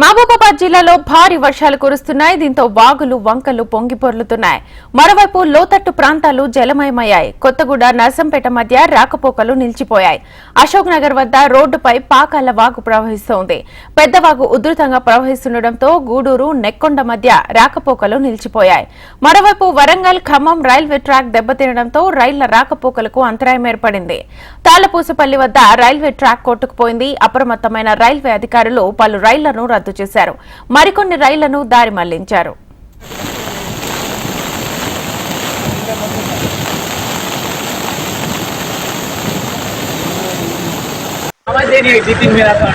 మహబూబాబాద్ జిల్లాలో భారీ వర్షాలు కురుస్తున్నాయి. దీంతో వాగులు వంకలు పొంగి పొర్లుతున్నాయి. మరోవైపు లోతట్టు ప్రాంతాలు జలమయమయ్యాయి. కొత్తగూడ నర్సంపేట మధ్య రాకపోకలు నిలిచిపోయాయి. అశోక్ నగర్ వద్ద రోడ్డుపై పాకాల వాగు ప్రవహిస్తోంది. పెద్దవాగు ఉధృతంగా ప్రవహిస్తుండటంతో గూడూరు నెక్కొండ మధ్య రాకపోకలు నిలిచిపోయాయి. మరోవైపు వరంగల్ ఖమ్మం రైల్వే ట్రాక్ దెబ్బతినడంతో రైళ్ళ రాకపోకలకు అంతరాయం ఏర్పడింది. తాళ్ళపూసపల్లి వద్ద రైల్వే ట్రాక్ కొట్టుకుపోయింది. అప్రమత్తమైన రైల్వే అధికారులు పలు రైళ్ళను రద్దు చేశారు మరికొన్ని రైళ్లను దారి మళ్లించారు आवाज दे रही है टिफिन मेरा तो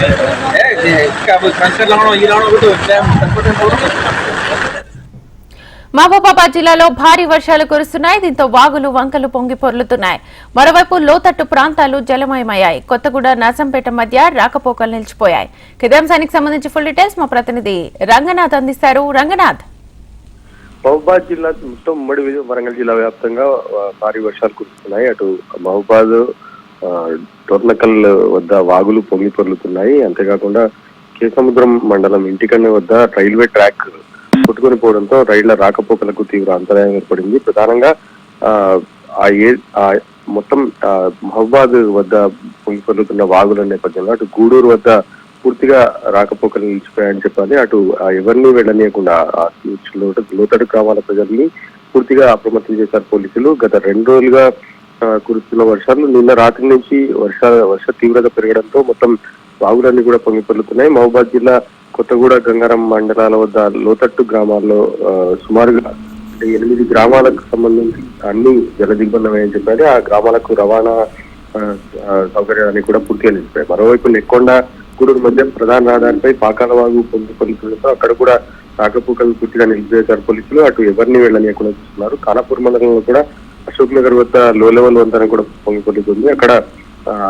इसका वो ट्रांसफर लाना ये लाना वो तो टाइम संपर्क మహబూబాబాద్ జిల్లాలో భారీ వర్షాలు కురుస్తున్నాయి. దీంతో వాగులు వంకలు పొంగి పొర్లుతున్నాయి. మరోవైపు లోతట్టు ప్రాంతాలు జలమయమయ్యాయి. కొత్తగూడ నర్సంపేట మధ్య రాకపోకలు నిలిచిపోయాయి. కిదాంశానికి సంబంధించి ఫుల్ డీటెయిల్స్ మా ప్రతినిధి రంగనాథ్ అందిస్తారు. రంగనాథ్. మహబూబాద్ జిల్లా మొత్తం ఉమ్మడి వరంగల్ జిల్లా వ్యాప్తంగా భారీ వర్షాలు కురుస్తున్నాయి. అటు మహబూబాద్ టోర్నకల్ వద్ద వాగులు పొంగి పొర్లుతున్నాయి. అంతేకాకుండా కేసముద్రం మండలం ఇంటికన్న వద్ద రైల్వే ట్రాక్ కొట్టుకొని పోవడంతో రైళ్ళ రాకపోకలకు తీవ్ర అంతరాయం ఏర్పడింది. ప్రధానంగా ఆ, ఏ ఆ మొత్తం మహబాద్ వద్ద పొంగిపొర్లుతున్న వాగుల నేపథ్యంలో అటు గూడూరు వద్ద పూర్తిగా రాకపోకలు నిలిచిపోయాయని చెప్పాలి. అటు ఆ ఎవరిని వెళ్ళనీయకుండా లోతడు గ్రామాల ప్రజల్ని పూర్తిగా అప్రమత్తం చేశారు పోలీసులు. గత రెండు రోజులుగా కురుస్తున్న వర్షాలు నిన్న రాత్రి నుంచి వర్ష వర్ష తీవ్రత పెరగడంతో మొత్తం వాగులన్నీ కూడా పొంగి మహబాద్ జిల్లా కొత్తగూడ గంగారం మండలాల వద్ద లోతట్టు గ్రామాల్లో సుమారుగా ఎనిమిది గ్రామాలకు సంబంధించి అన్ని జలదిగ్బంధమని చెప్పారు ఆ గ్రామాలకు రవాణా సౌకర్యాన్ని కూడా పూర్తిగా నిలిచిపోయాయి. మరోవైపు నెక్కొండ గూడూరు మధ్య ప్రధాన రహదారిపై పాకాలవాగు వాగు అక్కడ కూడా రాకపోకలు పూర్తిగా నిలిపివేశారు పోలీసులు. అటు ఎవరిని వెళ్ళనీయకుండా చూస్తున్నారు. కానాపూర్ మండలంలో కూడా అశోక్ నగర్ వద్ద లో లెవెల్ వంతెన కూడా పొంగి అక్కడ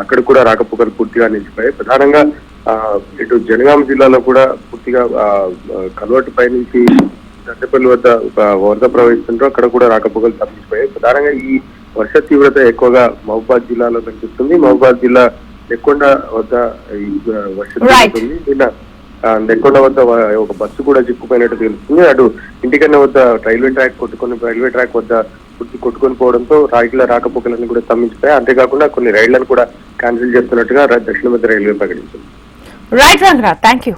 అక్కడ కూడా రాకపోకలు పూర్తిగా నిలిచిపోయాయి. ప్రధానంగా ఇటు జనగాం జిల్లాలో కూడా పూర్తిగా కల్వట్టు పై నుంచి దద్దపల్లి వద్ద ఒక వరద ప్రవహిస్తుంటో అక్కడ కూడా రాకపోకలు తప్పించిపోయాయి. ప్రధానంగా ఈ వర్ష తీవ్రత ఎక్కువగా మహబూబాద్ జిల్లాలో కనిపిస్తుంది. మహబూబాద్ జిల్లా నెక్కొండ వద్ద వర్ష ఉంది. నిన్న నెక్కొండ వద్ద ఒక బస్సు కూడా చిక్కుపోయినట్టు తెలుస్తుంది. అటు ఇంటికన్నా వద్ద రైల్వే ట్రాక్ కొట్టుకొని రైల్వే ట్రాక్ వద్ద పూర్తి కొట్టుకొని పోవడంతో రైళ్ళ రాకపోకలన్నీ కూడా స్తంభించిపోయాయి. అంతేకాకుండా కొన్ని రైళ్ళను కూడా క్యాన్సిల్ చేస్తున్నట్టుగా దక్షిణ మధ్య రైల్వే ప్రకటించింది. Right Ranganath thank you